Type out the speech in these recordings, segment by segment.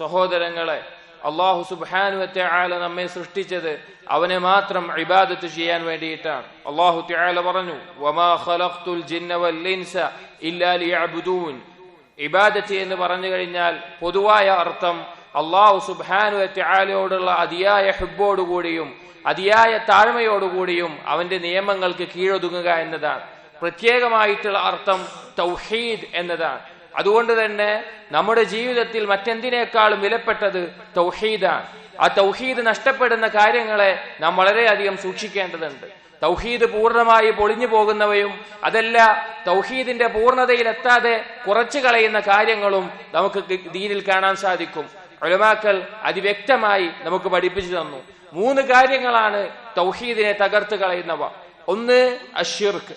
സഹോദരങ്ങളെ അള്ളാഹു സുബാനുവത്തെ ആല നമ്മെ സൃഷ്ടിച്ചത് അവനെ മാത്രം ഇബാദത്ത് ചെയ്യാൻ വേണ്ടിയിട്ടാണ്. അള്ളാഹു ത്യാല പറഞ്ഞു വമാ ഖലഖ്തുൽ ജിന്ന വൽ ഇൻസ ഇല്ലാ ലിയഅബുദൂൻ. ഇബാദത്ത് എന്ന് പറഞ്ഞു കഴിഞ്ഞാൽ പൊതുവായ അർത്ഥം അള്ളാഹു സുബാനു ആലയോടുള്ള അതിയായ ഹുബോടുകൂടിയും അതിയായ താഴ്മയോടുകൂടിയും അവന്റെ നിയമങ്ങൾക്ക് കീഴൊതുങ്ങുക എന്നതാണ്. പ്രത്യേകമായിട്ടുള്ള അർത്ഥം തൗഹീദ് എന്നതാണ്. അതുകൊണ്ട് തന്നെ നമ്മുടെ ജീവിതത്തിൽ മറ്റെന്തിനേക്കാളും വിലപ്പെട്ടത് തൗഹീദാണ്. ആ തൗഹീദ് നഷ്ടപ്പെടുന്ന കാര്യങ്ങളെ നാം വളരെയധികം സൂക്ഷിക്കേണ്ടതുണ്ട്. തൗഹീദ് പൂർണമായി പൊളിഞ്ഞു പോകുന്നവയും അതല്ല തൗഹീദിന്റെ പൂർണതയിലെത്താതെ കുറച്ചു കളയുന്ന കാര്യങ്ങളും നമുക്ക് ദീനിൽ കാണാൻ സാധിക്കും. ഒലമാക്കൾ അതിവ്യക്തമായി നമുക്ക് പഠിപ്പിച്ചു തന്നു. മൂന്ന് കാര്യങ്ങളാണ് തൗഹീദിനെ തകർത്ത് കളയുന്നവ. ഒന്ന് അഷിർക്ക്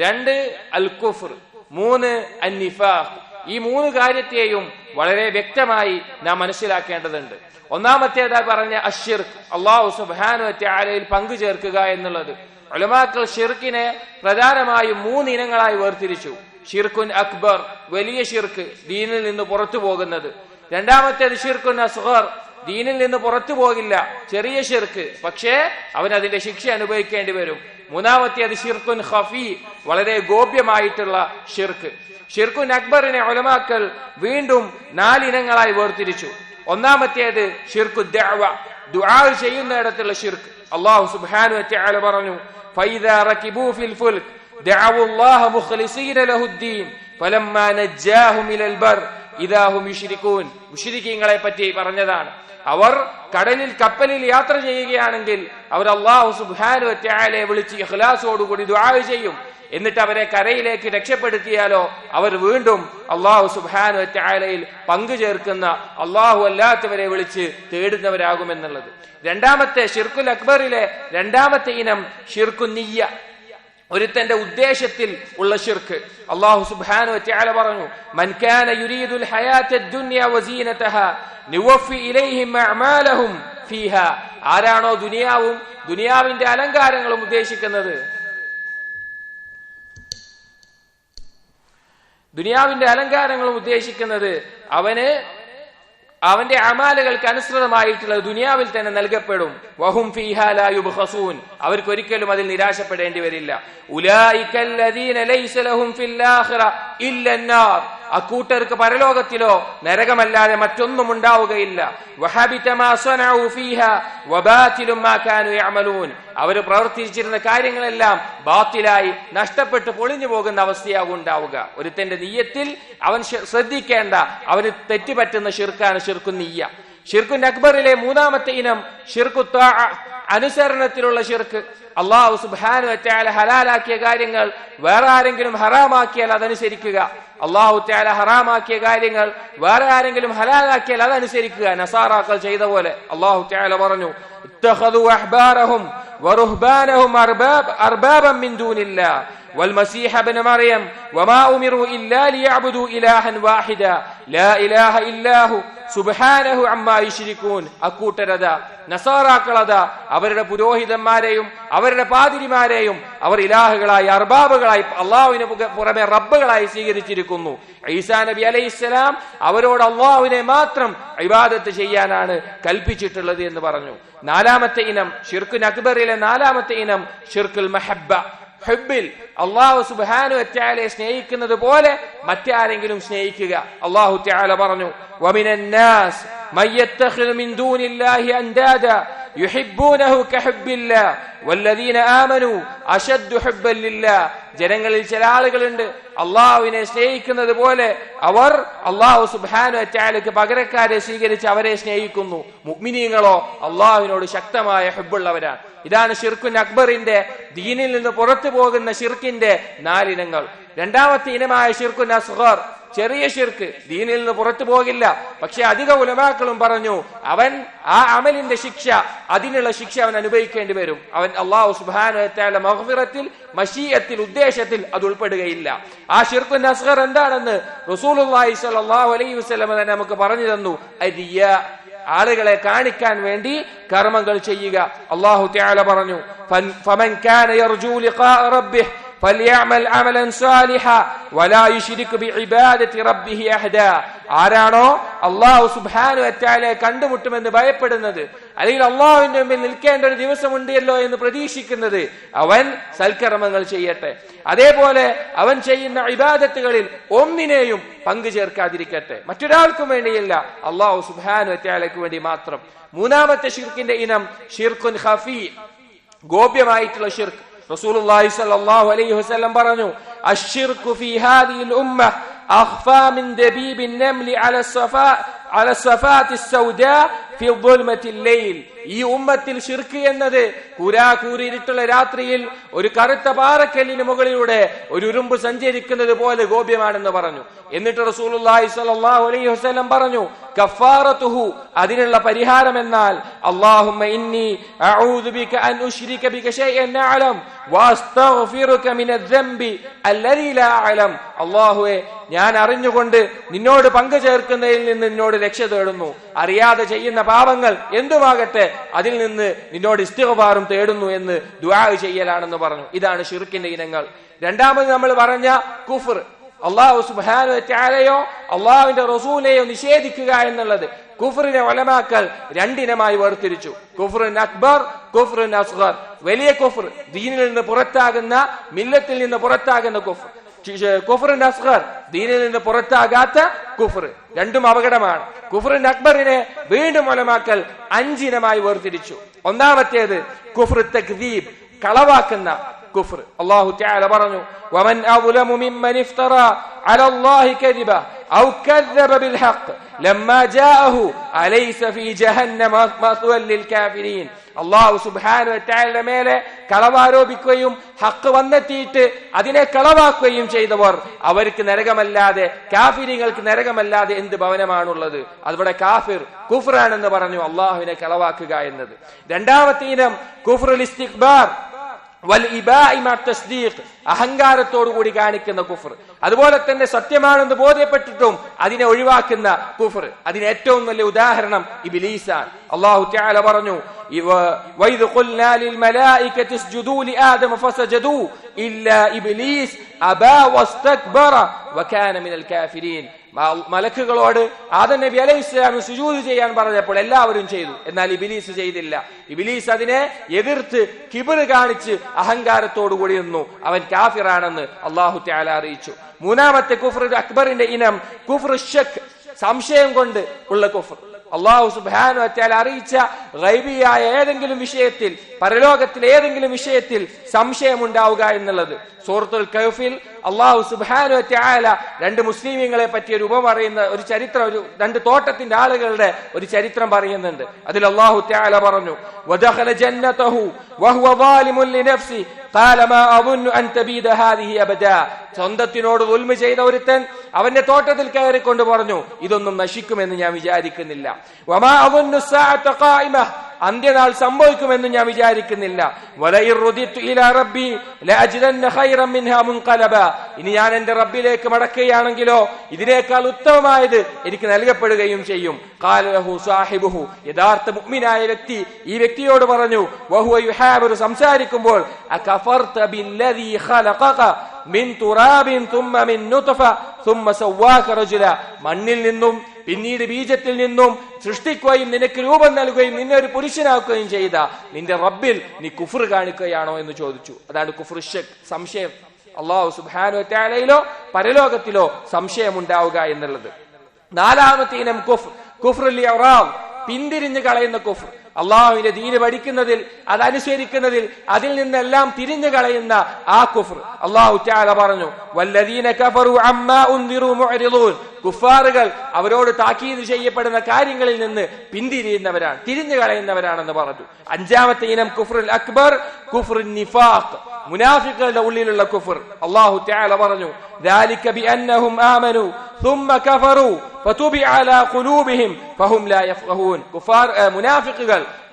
രണ്ട് അൽ കുഫർ മൂന്ന് അന്നിഫാഖ്. ഈ മൂന്ന് കാര്യത്തെയും വളരെ വ്യക്തമായി നാം മനസ്സിലാക്കേണ്ടതുണ്ട്. ഒന്നാമത്തേതായി പറഞ്ഞ അഷിർക്ക് അള്ളാഹു സുബാനു ആലയിൽ പങ്കു ചേർക്കുക എന്നുള്ളത്. ഒലമാക്കൾ ഷിർക്കിനെ പ്രധാനമായും മൂന്ന് ഇനങ്ങളായി വേർതിരിച്ചു. ഷിർക്കുൻ അക്ബർ വലിയ ഷിർക്ക് ദീനിൽ നിന്ന് പുറത്തു പോകുന്നത്. രണ്ടാമത്തേത് ഷിർക്കുൻ അസ്ഹർ ദീനിൽ നിന്ന് പുറത്തു പോകില്ല. ചെറിയ ഷിർക്ക് പക്ഷേ അവൻ അതിന്റെ ശിക്ഷ അനുഭവിക്കേണ്ടി വരും. മൂന്നാമത്തേത് ഷിർക്കുൻ ഖഫി വളരെ ഗോപ്യമായിട്ടുള്ള ഷിർക്ക് ഷിർക്കുൻ അക്ബറിനെ ഒലമാക്കൾ വീണ്ടും നാലിനങ്ങളായി വേർതിരിച്ചു. ഒന്നാമത്തേത് ഷിർക്കു ദഅവ ദുആ ചെയ്യുന്നിടത്തുള്ള ഷിർക്ക് അല്ലാഹു സുബ്ഹാനഹു വ തആല പറഞ്ഞു ഫൈദാ റകിബു ഫിൽ ഫുൽക് ദഅവു അല്ലാഹ ലഹുദ്ദീൻ ഫലമ്മാ നജ്ജാഹും ഇലൽ ബർ ഇദാഹും യുശ്രികൂൻ മുശ്രികീങ്ങളെ പറ്റി പറഞ്ഞതാണ്. അവർ കടലിൽ കപ്പലിൽ യാത്ര ചെയ്യുകയാണെങ്കിൽ അവർ അള്ളാഹു സുബ്ഹാനഹു വ തആലയെ വിളിച്ച് ഇഖ്ലാസോടുകൂടി ദുആ ചെയ്യും. എന്നിട്ട് അവരെ കരയിലേക്ക് രക്ഷപ്പെടുത്തിയാലോ അവർ വീണ്ടും അള്ളാഹു സുബാനു ആലയിൽ പങ്കു ചേർക്കുന്ന അള്ളാഹു അല്ലാത്തവരെ വിളിച്ച് തേടുന്നവരാകുമെന്നുള്ളത്. രണ്ടാമത്തെ ഷിർക്കുൽ അക്ബറിലെ രണ്ടാമത്തെ ഇനം ഷിർക്കു ഒരു ഒരുത്തന്റെ ഉദ്ദേശത്തിൽ ഉള്ള ഷിർക്ക്. അള്ളാഹു സുബ്ഹാനഹു വതആല പറഞ്ഞു മൻകാന യുരീദുൽ ഹയാത്ത ഇലൈഹിം ആരാണോ ദുനിയാവും ദുനിയാവിന്റെ അലങ്കാരങ്ങളും ഉദ്ദേശിക്കുന്നത്? ദുനിയാവിന്റെ അലങ്കാരങ്ങളും ഉദ്ദേശിക്കുന്നത് അവന് അവന്റെ അമാലകൾക്ക് അനുസൃതമായിട്ടുള്ള ദുനിയാവിൽ തന്നെ നൽകപ്പെടും. വഹും ഫീഹാലായുബുഹസൂൻ അവർക്ക് ഒരിക്കലും അതിൽ നിരാശപ്പെടേണ്ടി വരില്ല. അക്കൂട്ടർക്ക് പരലോകത്തിലോ നരകമല്ലാതെ മറ്റൊന്നും ഉണ്ടാവുകയില്ല അവർ പ്രവർത്തിച്ചിരുന്ന കാര്യങ്ങളെല്ലാം ബാത്തിലായി നഷ്ടപ്പെട്ട് പൊളിഞ്ഞു പോകുന്ന അവസ്ഥയാകും ഉണ്ടാവുക ഒരുത്തന്റെ നീയത്തിൽ അവൻ ശ്രദ്ധിക്കേണ്ട അവന് തെറ്റുപറ്റുന്ന ഷിർക്കാണ് ഷിർക്കു നീയ. ഷിർക്കുൻ അക്ബറിലെ മൂന്നാമത്തെ ഇനം ഷിർക്കു അനുസരണത്തിലുള്ള ഷിർക്ക് അള്ളാഹു സുബാനു ഹലാലാക്കിയ കാര്യങ്ങൾ വേറെ ആരെങ്കിലും ഹറാമാക്കിയാൽ അതനുസരിക്കുക. അള്ളാഹു ത്യാല ഹറാമാക്കിയ കാര്യങ്ങൾ വേറെ ആരെങ്കിലും ഹലാലാക്കിയാൽ അതനുസരിക്കുക. നസാറാക്കൾ ചെയ്ത പോലെ അള്ളാഹു ത്യാല പറഞ്ഞു ഇത്തഹദു അഹ്ബാറഹും വറുഹ്ബാനഹും അർബാബ് അർബാബം മിൻ ദൂനില്ലാഹ് والمسيح ابن مريم وما أمروا إلا ليعبدوا إلها واحدا لا إله إلا هو സുബാനഹു അമ്മാ യുശ്രിക്കൂൻ അക്കൂട്ടരത നസാറാക്കളത അവരുടെ പുരോഹിതന്മാരെയും അവരുടെ പാതിരിമാരെയും അവർ ഇലാഹുകളായി അർബാബുകളായി അള്ളാഹുവിന് പുറമെ റബ്ബുകളായി സ്വീകരിച്ചിരിക്കുന്നു ഈസാ നബി അലൈഹിസ്സലാം അവരോട് അള്ളാഹുവിനെ മാത്രം ഇബാദത്ത് ചെയ്യാനാണ് കൽപ്പിച്ചിട്ടുള്ളത് എന്ന് പറഞ്ഞു നാലാമത്തെ ഇനം ഷിർക്കുൻ അക്ബറിലെ നാലാമത്തെ ഇനം ഷിർക്കുൽ മഹബ്ബ ഹെബിൽ അള്ളാഹു സുബാനു അറ്റാലെ സ്നേഹിക്കുന്നത് പോലെ മറ്റാരെങ്കിലും സ്നേഹിക്കുക. അള്ളാഹു ത്യാല പറഞ്ഞു വമിനന്നാസ് മയ്യത്തഖിൽ മിൻ ദൂനില്ലാഹി അൻദാദ ജനങ്ങളിൽ ചില ആളുകളുണ്ട്. അള്ളാഹുവിനെ സ്നേഹിക്കുന്നത് പോലെ അവർ അള്ളാഹു സുബാനു അറ്റാലക്ക് പകരക്കാരെ സ്വീകരിച്ച് അവരെ സ്നേഹിക്കുന്നു. മുഗ്മിനീങ്ങളോ അള്ളാഹുവിനോട് ശക്തമായ ഹെബുള്ളവരാണ് ഇതാണ് ഷിർഖുൻ അക്ബറിന്റെ ദീനിൽ നിന്ന് പുറത്തു പോകുന്ന ഷിർഖിന്റെ നാലിനങ്ങൾ. രണ്ടാമത്തെ ഇനമായ ഷിർഖുൻ അസ്ഹർ ചെറിയ ഷിർക്ക് ദീനിൽ നിന്ന് പുറത്തു പോകില്ല. പക്ഷെ അധിക ഉലമാക്കളും പറഞ്ഞു അവൻ ആ അമലിന്റെ ശിക്ഷ അതിനുള്ള ശിക്ഷ അവൻ അനുഭവിക്കേണ്ടി വരും. അവൻ അള്ളാഹു സുബാന മഹഫിറത്തിൽ മഷീയത്തിൽ ഉദ്ദേശത്തിൽ അത് ഉൾപ്പെടുകയില്ല. ആ ഷിർക്കു നസ്ഹർ എന്താണെന്ന് റസൂൽ അലൈഹി വസല്ലം തന്നെ നമുക്ക് പറഞ്ഞു തന്നു. അരിയ ആളുകളെ കാണിക്കാൻ വേണ്ടി കർമ്മങ്ങൾ ചെയ്യുക. അള്ളാഹു തആല പറഞ്ഞു ഫമൻ കാന ആരാണോ? അള്ളാഹു സുബാനു അറ്റാലെ കണ്ടുമുട്ടുമെന്ന് ഭയപ്പെടുന്നത്. അല്ലെങ്കിൽ അള്ളാഹുവിന്റെ മുമ്പിൽ നിൽക്കേണ്ട ഒരു ദിവസമുണ്ട് ഉണ്ടല്ലോ എന്ന് പ്രതീക്ഷിക്കുന്നത് അവൻ സൽക്കർമ്മങ്ങൾ ചെയ്യട്ടെ. അതേപോലെ അവൻ ചെയ്യുന്ന ഇബാദത്തുകളിൽ ഒന്നിനെയും പങ്കു ചേർക്കാതിരിക്കട്ടെ. മറ്റൊരാൾക്കും വേണ്ടിയല്ല. അള്ളാഹു സുബാനു അറ്റാലയ്ക്ക് വേണ്ടി മാത്രം. മൂന്നാമത്തെ ഷിർക്കിന്റെ ഇനം ഷിർഖുൻ ഖഫീ. ഗോപ്യമായിട്ടുള്ള ഷിർക്ക് റസൂലുള്ളാഹി സ്വല്ലല്ലാഹു അലൈഹി വസല്ലം പറഞ്ഞു അശ്ശിർക്കു ഫീ ഹാദിഹിൽ ഉമ്മ അഖ്ഫാ മിൻ ദബീബിൻ നംലി അല സഫാ അല സഫാത്തി സൗദാ ഫി ദുൽമത്തിൽ ലൈൽ ഈ ഉമ്മത്തിൽ ഷിർക്ക് എന്നത് കൂരാകൂരിട്ടുള്ള രാത്രിയിൽ ഒരു കറുത്ത പാറക്കല്ലിന് മുകളിലൂടെ ഒരു ഉറുമ്പ് സഞ്ചരിക്കുന്നത് പോലെ ഗോപ്യമാണെന്ന് പറഞ്ഞു. എന്നിട്ട് റസൂലുള്ളാഹി സ്വല്ലല്ലാഹു അലൈഹി വസല്ലം പറഞ്ഞു കഫാറത്തുഹു. അതിനുള്ള പരിഹാരം എന്നാൽ അല്ലാഹുമ്മ ഇന്നി അഊദു ബിക അൻ ബിക അഅലം ഞാൻ അറിഞ്ഞുകൊണ്ട് നിന്നോട് പങ്കു ചേർക്കുന്നതിൽ നിന്ന് നിന്നോട് രക്ഷ തേടുന്നു. അറിയാതെ ചെയ്യുന്ന പാപങ്ങൾ എന്തുമാകട്ടെ അതിൽ നിന്ന് നിന്നോട് ഇസ്തിഗ്ഫാറും തേടുന്നു എന്ന് ദുആ ചെയ്യലാണെന്ന് പറഞ്ഞു. ഇതാണ് ഷിർക്കിന്റെ ഇനങ്ങൾ. രണ്ടാമത് നമ്മൾ പറഞ്ഞ കുഫർ. അള്ളാഹു സുബാനു അള്ളാഹുവിന്റെ റസൂലെയോ നിഷേധിക്കുക എന്നുള്ളത്. കുഫറിനെ ഒലമാക്കൽ രണ്ടിനമായി വേർതിരിച്ചു. കുഫറിൻ അക്ബർ കുഫറിൻ അസ്ഹർ വലിയ കുഫർ ദീനിൽ നിന്ന് പുറത്താകുന്ന മില്ലത്തിൽ നിന്ന് പുറത്താകുന്ന കുഫർ. കുഫറിന്റെ അസ്ഹർ ദീനിൽ നിന്ന് പുറത്താകാത്ത കുഫർ. രണ്ടും അപകടമാണ്. കുഫറിന്റെ അക്ബറിനെ വീണ്ടും മൂലമാക്കൽ അഞ്ചിനമായി വേർതിരിച്ചു. ഒന്നാമത്തേത് കുഫർ തക്ദീബ് കളവാക്കുന്ന കുഫർ. അള്ളാഹു തആല പറഞ്ഞു വമൻ അവലമു മിമ്മൻ ഇഫ്തറ അലല്ലാഹി കദിബ ഔ കദ്ദബ ബിൽ ഹഖ് ലമ്മ ജാഅഹു അലൈസ ഫീ ജഹന്നമ മത്വൽ ലിൽ കാഫിരീൻ. അള്ളാഹു സുബാനു എറ്റായുടെ മേലെ കളവാരോപിക്കുകയും ഹക്ക് വന്നെത്തിയിട്ട് അതിനെ കളവാക്കുകയും ചെയ്തവർ അവർക്ക് നരകമല്ലാതെ കാഫിരിങ്ങൾക്ക് നരകമല്ലാതെ എന്ത് ഭവനമാണുള്ളത്? അതിവിടെ കാഫിർ കുഫറാണെന്ന് പറഞ്ഞു അള്ളാഹുവിനെ കളവാക്കുക എന്നത്. രണ്ടാമത്തെ ഇനം കുഫറുൽ ഇസ്തിഖ്ബാർ വൽ തസ്ദീഖ് അഹങ്കാരത്തോടു കൂടി കാണിക്കുന്ന കുഫർ. അതുപോലെ തന്നെ സത്യമാണെന്ന് ബോധ്യപ്പെട്ടിട്ടും അതിനെ ഒഴിവാക്കുന്ന കുഫർ. അതിന് ഏറ്റവും നല്ല ഉദാഹരണം ഇബിലീസാൻ അള്ളാഹു പറഞ്ഞു മലക്കുകളോട് ആദം നബി അലൈഹി ഇസ്ലാമി സുജൂദ് ചെയ്യാൻ പറഞ്ഞപ്പോൾ എല്ലാവരും ചെയ്തു. എന്നാൽ ഇബിലീസ് ചെയ്തില്ല. ഇബിലീസ് അതിനെ എതിർത്ത് കിബിർ കാണിച്ച് അഹങ്കാരത്തോടുകൂടി നിന്നു. അവൻ കാഫിറാണെന്ന് അള്ളാഹു ത്യാല അറിയിച്ചു. മൂന്നാമത്തെ കുഫർ അക്ബറിന്റെ ഇനം കുഫർ ഷെഖ് സംശയം കൊണ്ട് ഉള്ള കുഫർ അള്ളാഹു സുബാനു അറ്റാൽ അറിയിച്ച റൈബിയായ ഏതെങ്കിലും വിഷയത്തിൽ പരലോകത്തിൽ ഏതെങ്കിലും വിഷയത്തിൽ സംശയമുണ്ടാവുക എന്നുള്ളത്. സൂറത്തുൽ കൗഫിൽ അള്ളാഹു സുബാനു അറ്റാല രണ്ട് മുസ്ലിമീങ്ങളെ പറ്റി ഒരു പറയുന്ന ഒരു ചരിത്രം ഒരു രണ്ട് തോട്ടത്തിന്റെ ആളുകളുടെ ഒരു ചരിത്രം പറയുന്നുണ്ട്. അതിൽ അള്ളാഹു ത്യാല പറഞ്ഞു സ്വന്തത്തിനോട് ഉൽമ ചെയ്ത ഒരുത്തൻ അവന്റെ തോട്ടത്തിൽ കയറിക്കൊണ്ട് പറഞ്ഞു ഇതൊന്നും നശിക്കുമെന്ന് ഞാൻ വിചാരിക്കുന്നില്ല. അന്ത്യനാൾ സംഭവിക്കുമെന്ന് ഞാൻ വിചാരിക്കുന്നില്ല. ഇനി ഞാൻ എന്റെ റബ്ബിലേക്ക് മടക്കുകയാണെങ്കിലോ ഇതിനേക്കാൾ ഉത്തമമായത് എനിക്ക് നൽകപ്പെടുകയും ചെയ്യും. കാലലഹു സാഹിബുഹു. യഥാർത്ഥ മുഗ്മിനായ വ്യക്തി ഈ വ്യക്തിയോട് പറഞ്ഞു വഹുഹാബർ സംസാരിക്കുമ്പോൾ മണ്ണിൽ നിന്നും പിന്നീട് ബീജത്തിൽ നിന്നും സൃഷ്ടിക്കുകയും നിനക്ക് രൂപം നൽകുകയും നിന്നെ ഒരു പുരുഷനാക്കുകയും ചെയ്ത നിന്റെ റബ്ബിൽ നീ കുഫർ കാണിക്കുകയാണോ എന്ന് ചോദിച്ചു. അതാണ് കുഫർ സംശയം. അള്ളാഹു സുബാനു പരലോകത്തിലോ പരലോകത്തിലോ സംശയമുണ്ടാവുക എന്നുള്ളത്. നാലാമത്തെ ഇനം കുഫ് കുഫ്രലി പിന്തിരിഞ്ഞു കളയുന്ന കുഫർ അള്ളാഹുവിന്റെ ദീന് പഠിക്കുന്നതിൽ അതനുസരിക്കുന്നതിൽ അതിൽ നിന്നെല്ലാം തിരിഞ്ഞു കളയുന്ന ആ കുഫർ അള്ളാഹു പറഞ്ഞു വല്ലദീന കുഫാറുകൾ അവരോട് താക്കീത് ചെയ്യപ്പെടുന്ന കാര്യങ്ങളിൽ നിന്ന് പിന്തിരിയുന്നവരാണ് തിരിഞ്ഞു കളയുന്നവരാണെന്ന് പറഞ്ഞു. അഞ്ചാമത്തെ ഇനം കുഫ്രുൽ അക്ബർ കുഫ്റു നിഫാഖ് മുനാഫിക്കുകളുടെ ഉള്ളിലുള്ള കുഫർ. അള്ളാഹു ത്യാല പറഞ്ഞു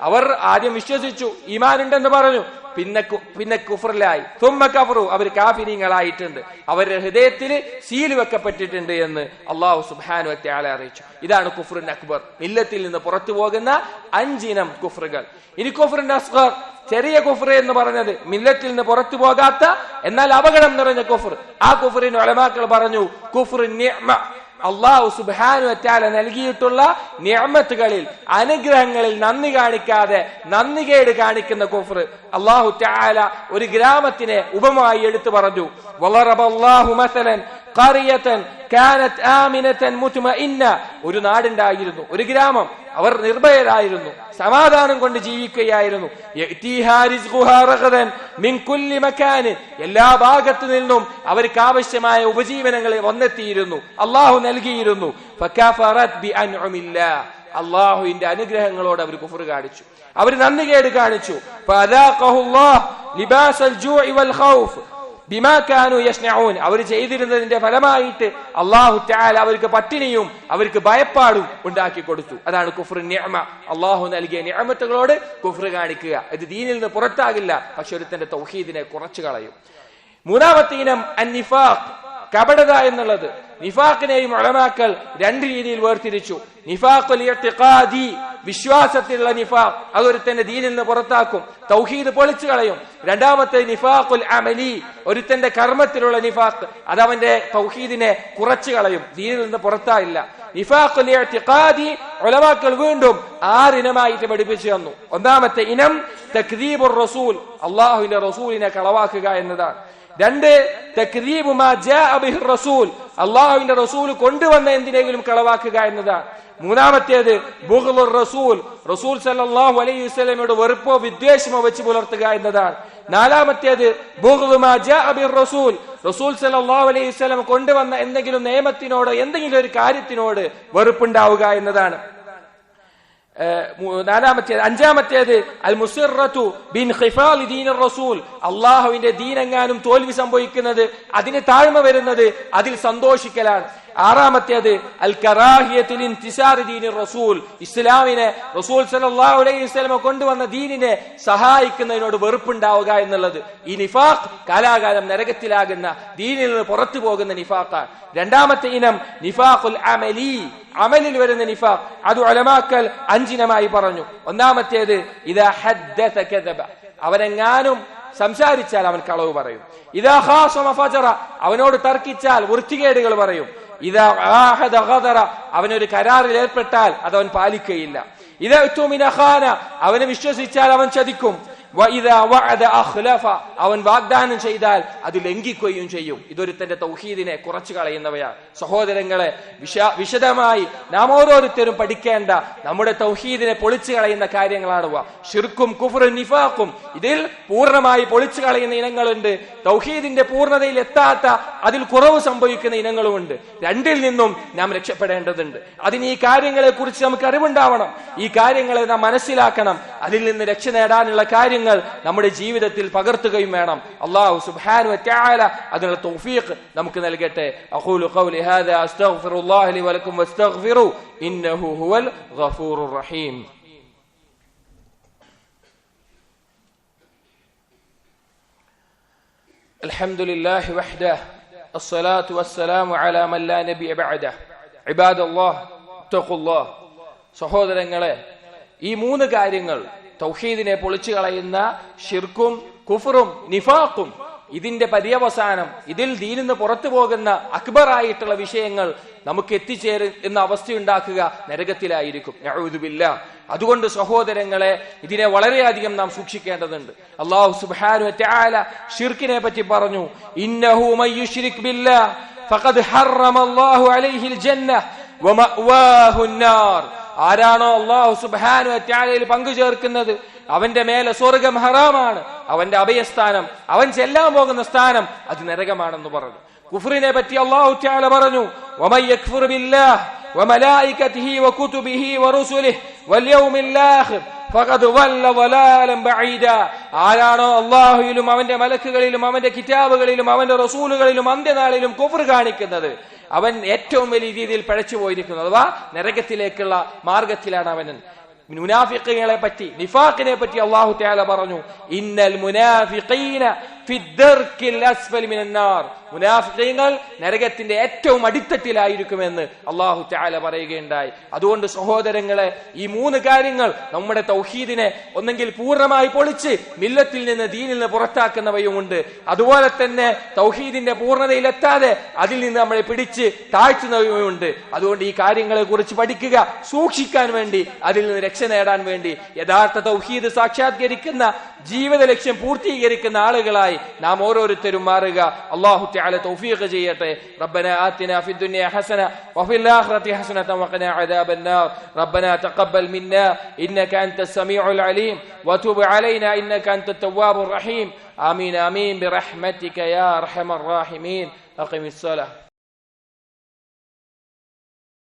അവർ ആദ്യം വിശ്വസിച്ചു ഈമാനുണ്ടെന്ന് പറഞ്ഞു. പിന്നെ പിന്നെ കുഫറിലായി. തുമ്മ കഫറു. അവർ കാഫിരിങ്ങളായിട്ടുണ്ട്. അവരുടെ ഹൃദയത്തിൽ സീൽ വെക്കപ്പെട്ടിട്ടുണ്ട് എന്ന് അള്ളാഹു സുബാനു വറ്റാളെ അറിയിച്ചു. ഇതാണ് കുഫറിൻ അക്ബർ. മില്ലത്തിൽ നിന്ന് പുറത്തു പോകുന്ന അഞ്ചിനം കുഫറുകൾ. ഇനി കുഫറിൻ അസ്ഗർ ചെറിയ കുഫർ എന്ന് പറഞ്ഞത് മില്ലത്തിൽ നിന്ന് പുറത്തു പോകാത്ത എന്നാൽ അപകടം നിറഞ്ഞ കുഫർ. ആ കുഫറിന് ഒലമാക്കൾ പറഞ്ഞു കുഫർ അള്ളാഹു സുബാനു വറ്റാല നൽകിയിട്ടുള്ള നിയമത്തുകളിൽ അനുഗ്രഹങ്ങളിൽ നന്ദി കാണിക്കാതെ നന്ദികേട് കാണിക്കുന്ന കുഫർ അള്ളാഹു ടാല ഒരു ഗ്രാമത്തിനെ ഉപമായി എടുത്തു പറഞ്ഞു. വളരെ മസലൻ കാനത് ആമിനത്തൻ മുത്തുമഇന്ന ഒരു നാടുണ്ടായിരുന്നു ഒരു ഗ്രാമം. അവർ നിർഭയരായിരുന്നു സമാധാനം കൊണ്ട് ജീവിക്കുകയായിരുന്നു. എല്ലാ ഭാഗത്തു നിന്നും അവർക്ക് ആവശ്യമായ ഉപജീവനങ്ങൾ വന്നെത്തിയിരുന്നു അള്ളാഹു നൽകിയിരുന്നു. അള്ളാഹുവിന്റെ അനുഗ്രഹങ്ങളോട് അവർ കുഫർ കാണിച്ചു. അവർ നന്ദി കേട് കാണിച്ചു. ഫഅദാഖഹുല്ലാഹ് ലിബാസൽ ജൂഇ വൽ ഖൗഫ് ബിമാ കാനു യസ്നഊൻ. അവർ ചെയ്തിരുന്നതിന്റെ ഫലമായിട്ട് അള്ളാഹു അവർക്ക് പട്ടിണിയും അവർക്ക് ഭയപ്പാടും ഉണ്ടാക്കി കൊടുത്തു. അതാണ് കുഫർ നിഅമ. അള്ളാഹു നൽകിയ നിഅമത്തുകളോട് കുഫർ കാണിക്കുക. ഇത് ദീനിൽ നിന്ന് പുറത്താകില്ല പക്ഷെ ഒരുത്തന്റെ തൗഹീദിനെ കുറച്ചു കളയും. മൂന്നാമത്തെ ഇനം അന്നിഫാഖ്. കപടത എന്നുള്ളത്. നിഫാഖിനെയും ഉളമാക്കൾ രണ്ട് രീതിയിൽ വേർതിരിച്ചു. നിഫാഖുൽ വിശ്വാസത്തിലുള്ള നിഫാഖ് അതൊരുത്തന്റെ ദീനിൽ നിന്ന് പുറത്താക്കും. തൗഹീദ് പൊളിച്ചു കളയും. രണ്ടാമത്തെ നിഫാഖുൽ അമലി ഒരുത്തന്റെ കർമ്മത്തിലുള്ള നിഫാഖ് അത് അവന്റെ തൗഹീദിനെ കുറച്ചു കളയും. ദീനിൽ നിന്ന് പുറത്തായില്ല. നിഫാഖുൽ ഉലമാക്കൾ വീണ്ടും ആറിനമായിട്ട് പഠിപ്പിച്ചു തന്നു. ഒന്നാമത്തെ ഇനം തക്ദീബുർ റസൂൽ അള്ളാഹുവിന്റെ റസൂലിനെ കളവാക്കുക എന്നതാണ്. രണ്ട് റസൂൽ. അള്ളാഹുവിന്റെ റസൂൽ കൊണ്ടുവന്ന എന്തിനെങ്കിലും കളവാക്കുക എന്നതാണ്. മൂന്നാമത്തേത് റസൂൽ. റസൂൽ സല്ലാഹു അലൈഹി വസ്ലമയുടെ വെറുപ്പോ വിദ്വേഷമോ വെച്ച് പുലർത്തുക എന്നതാണ്. നാലാമത്തേത് റസൂൽ. റസൂൽ സല്ലല്ലാഹു അലൈഹി വസ്ലം കൊണ്ടുവന്ന എന്തെങ്കിലും നിയമത്തിനോട് എന്തെങ്കിലും ഒരു കാര്യത്തിനോട് വെറുപ്പുണ്ടാവുക എന്നതാണ്. നാലാമത്തേത് അഞ്ചാമത്തേത് അൽ മുസിറത്തു ബിൻ ഖിഫാൽ ദീൻ റസൂൽ. അള്ളാഹുവിന്റെ ദീനെങ്ങാനും തോൽവി സംഭവിക്കുന്നത് അതിന് താഴ്മ വരുന്നത് അതിൽ സന്തോഷിക്കലാണ്. ആറാമത്തേത് അൽ കറാഹിയത്തിൽ റസൂൽ. ഇസ്ലാമിനെ റസൂൽ അലൈഹി കൊണ്ടുവന്ന ദീനിനെ സഹായിക്കുന്നതിനോട് വെറുപ്പുണ്ടാവുക എന്നുള്ളത് ഈ നിഫാഖ് കാലാകാലം നരകത്തിലാകുന്ന ദീനിൽ നിന്ന് പുറത്തു പോകുന്ന നിഫാഖാണ്. രണ്ടാമത്തെ ഇനം നിഫാഖുൽ അമലി. അമലിൽ വരുന്ന നിഫാഖ് അത് അലമാക്കൽ അഞ്ചിനമായി പറഞ്ഞു. ഒന്നാമത്തേത് ഇതാ അവനെങ്ങാനും സംസാരിച്ചാൽ അവൻ കളവ് പറയും. ഇതാ ഹാസ അവനോട് തർക്കിച്ചാൽ വൃത്തികേടുകൾ പറയും. ഇതാ അവനൊരു കരാറിൽ ഏർപ്പെട്ടാൽ അത് അവൻ പാലിക്കുകയില്ല. ഇതാ അവനെ വിശ്വസിച്ചാൽ അവൻ ചതിക്കും. അവൻ വാഗ്ദാനം ചെയ്താൽ അത് ലംഘിക്കുകയും ചെയ്യും. ഇതൊരു തന്റെ തൗഹീദിനെ കുറച്ചു കളയുന്നവയാണ് സഹോദരങ്ങളെ വിശ വിശദമായി നാം ഓരോരുത്തരും പഠിക്കേണ്ട നമ്മുടെ തൗഹീദിനെ പൊളിച്ചു കളയുന്ന കാര്യങ്ങളാണ് ഷിർക്കും കുഫറും നിഫാക്കും ഇതിൽ പൂർണമായി പൊളിച്ചു കളയുന്ന ഇനങ്ങളുണ്ട്. തൗഹീദിന്റെ പൂർണതയിൽ എത്താത്ത അതിൽ കുറവ് സംഭവിക്കുന്ന ഇനങ്ങളുമുണ്ട്. രണ്ടിൽ നിന്നും നാം രക്ഷപ്പെടേണ്ടതുണ്ട്. അതിന് ഈ കാര്യങ്ങളെ കുറിച്ച് നമുക്ക് അറിവുണ്ടാവണം. ഈ കാര്യങ്ങളെ നാം മനസ്സിലാക്കണം. അതിൽ നിന്ന് രക്ഷ നേടാനുള്ള കാര്യങ്ങൾ നമ്മുടെ ജീവിതത്തിൽ പകർത്തുകയും വേണം അള്ളാഹു സുബ്ഹാനഹു വതആല അതിനുള്ള തൗഫീഖ് നമുക്ക് നൽകട്ടെ അഖൂലു ഖൗലി ഹാദാ അസ്തഗ്ഫിറുല്ലാഹ ലി വലക്കും വസ്തഗ്ഫിറു ഇന്നഹു ഹുവൽ ഗഫൂറുർ റഹീം الحمد لله وحده الصلاة والسلام على من لا نبي بعده عباد الله اتقوا الله സഹോദരങ്ങളെ ഈ മൂന്ന് കാര്യങ്ങൾ തൗഹീദിനെ പൊളിച്ചു കളയുന്ന ഷിർക്കും കുഫറും നിഫാഖും. ഇതിന്റെ പര്യവസാനം ഇതിൽ ദീനിന്ന് പുറത്തു പോകുന്ന അക്ബറായിട്ടുള്ള വിഷയങ്ങൾ നമുക്ക് എത്തിച്ചേര് എന്ന അവസ്ഥയുണ്ടാക്കുക നരകത്തിലായിരിക്കും. ഞാൻ അതുകൊണ്ട് സഹോദരങ്ങളെ ഇതിനെ വളരെയധികം നാം സൂക്ഷിക്കേണ്ടതുണ്ട്. അള്ളാഹു സുബാനു പറ്റി പറഞ്ഞു ഇന്നഹു ഫഖദ് ഹറമ അള്ളാഹു അലൈഹിൽ ജന്ന ആരാണോ അള്ളാഹു സുബാനു അറ്റാലയിൽ പങ്കു ചേർക്കുന്നത്? അവന്റെ മേലെ സ്വർഗം ഹറാമാണ്. അവന്റെ അഭയസ്ഥാനം അവൻ ചെല്ലാൻ പോകുന്ന സ്ഥാനം അത് നരകമാണെന്ന് പറഞ്ഞു. കുഫറിനെ പറ്റി അള്ളാഹു അറ്റാല പറഞ്ഞു ആരാണോ അള്ളാഹുയിലും അവന്റെ മലക്കുകളിലും അവന്റെ കിതാബുകളിലും അവന്റെ റസൂലുകളിലും അന്ത്യനാളിലും കുഫർ കാണിക്കുന്നത്? അവൻ ഏറ്റവും വലിയ രീതിയിൽ പഴച്ചു പോയിരിക്കുന്നു. അഥവാ നരകത്തിലേക്കുള്ള മാർഗത്തിലാണ് അവൻ. മുനാഫിക്കുകളെ പറ്റി നിഫാഖിനെ പറ്റി അള്ളാഹു തആല പറഞ്ഞു ഇന്നൽ മുനാഫിഖീന മുനാഫിഖീങ്ങൾ നരകത്തിന്റെ ഏറ്റവും അടിത്തട്ടിലായിരിക്കുമെന്ന് അള്ളാഹു ചാല പറയുകയുണ്ടായി. അതുകൊണ്ട് സഹോദരങ്ങളെ ഈ മൂന്ന് കാര്യങ്ങൾ നമ്മുടെ തൗഹീദിനെ ഒന്നെങ്കിൽ പൂർണമായി പൊളിച്ച് മില്ലത്തിൽ നിന്ന് ദീനിൽ നിന്ന് പുറത്താക്കുന്നവയുമുണ്ട്. അതുപോലെ തന്നെ തൗഹീദിന്റെ പൂർണതയിലെത്താതെ അതിൽ നിന്ന് നമ്മളെ പിടിച്ച് താഴ്ത്തുന്നവയുമുണ്ട്. അതുകൊണ്ട് ഈ കാര്യങ്ങളെ കുറിച്ച് പഠിക്കുക സൂക്ഷിക്കാൻ വേണ്ടി അതിൽ നിന്ന് രക്ഷ നേടാൻ വേണ്ടി യഥാർത്ഥ തൗഹീദ് സാക്ഷാത്കരിക്കുന്ന ജീവിത ലക്ഷ്യം പൂർത്തീകരിക്കുന്ന ആളുകളായി നാം ഓരോരുത്തരും മാറുക അള്ളാഹു തആല തൗഫീഖ് ചെയ്യട്ടെ ربنا آتنا في الدنيا حسنة وفي الآخرة حسنة وقنا عذاب النار ربنا تقبل منا إنك أنت السميع العليم وتب علينا إنك أنت التواب الرحيم آمين آمين برحمتك يا أرحم الراحمين أقم الصلاة